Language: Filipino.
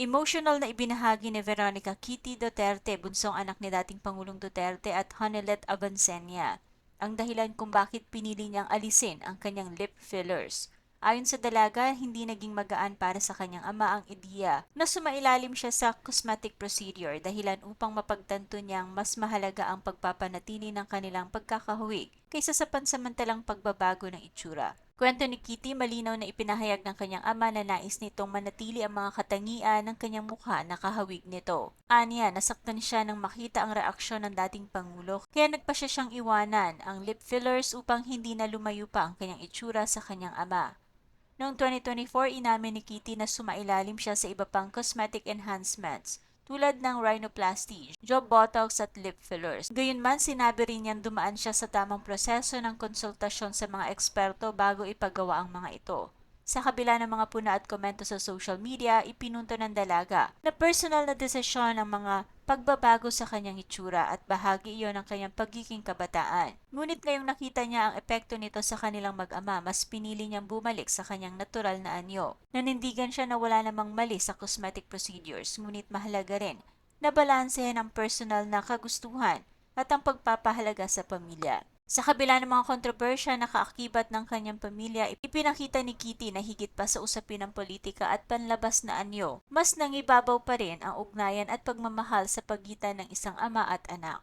Emotional na ibinahagi ni Veronica Kitty Duterte, bunsong anak ni dating Pangulong Duterte at Honelet Avancenia, ang dahilan kung bakit pinili niyang alisin ang kanyang lip fillers. Ayon sa dalaga, hindi naging magaan para sa kanyang ama ang ideya na sumailalim siya sa cosmetic procedure dahilan upang mapagtanto niyang mas mahalaga ang pagpapanatili ng kanilang pagkakahuwig kaysa sa pansamantalang pagbabago ng itsura. Kwento ni Kitty, malinaw na ipinahayag ng kanyang ama na nais nitong manatili ang mga katangian ng kanyang mukha na kahawig nito. Anya, nasaktan siya nang makita ang reaksyon ng dating Pangulo, kaya nagpa siya siyang iwanan ang lip fillers upang hindi na lumayo pa ang kanyang itsura sa kanyang ama. Noong 2024, inamin ni Kitty na sumailalim siya sa iba pang cosmetic enhancements tulad ng rhinoplasty, job botox at lip fillers. Gayunman, sinabi rin niyang dumaan siya sa tamang proseso ng konsultasyon sa mga eksperto bago ipagawa ang mga ito. Sa kabila ng mga puna at komento sa social media, ipinunto ng dalaga na personal na desisyon ang mga pagbabago sa kanyang itsura at bahagi iyon ng kanyang pagiging kabataan. Ngunit ngayong nakita niya ang epekto nito sa kanilang mag-ama, mas pinili niyang bumalik sa kanyang natural na anyo. Nanindigan siya na wala namang mali sa cosmetic procedures, ngunit mahalaga rin na balansehin ang personal na kagustuhan at ang pagpapahalaga sa pamilya. Sa kabila ng mga kontrobersya na kaakibat ng kanyang pamilya, ipinakita ni Kitty na higit pa sa usapin ng politika at panlabas na anyo, mas nangibabaw pa rin ang ugnayan at pagmamahal sa pagitan ng isang ama at anak.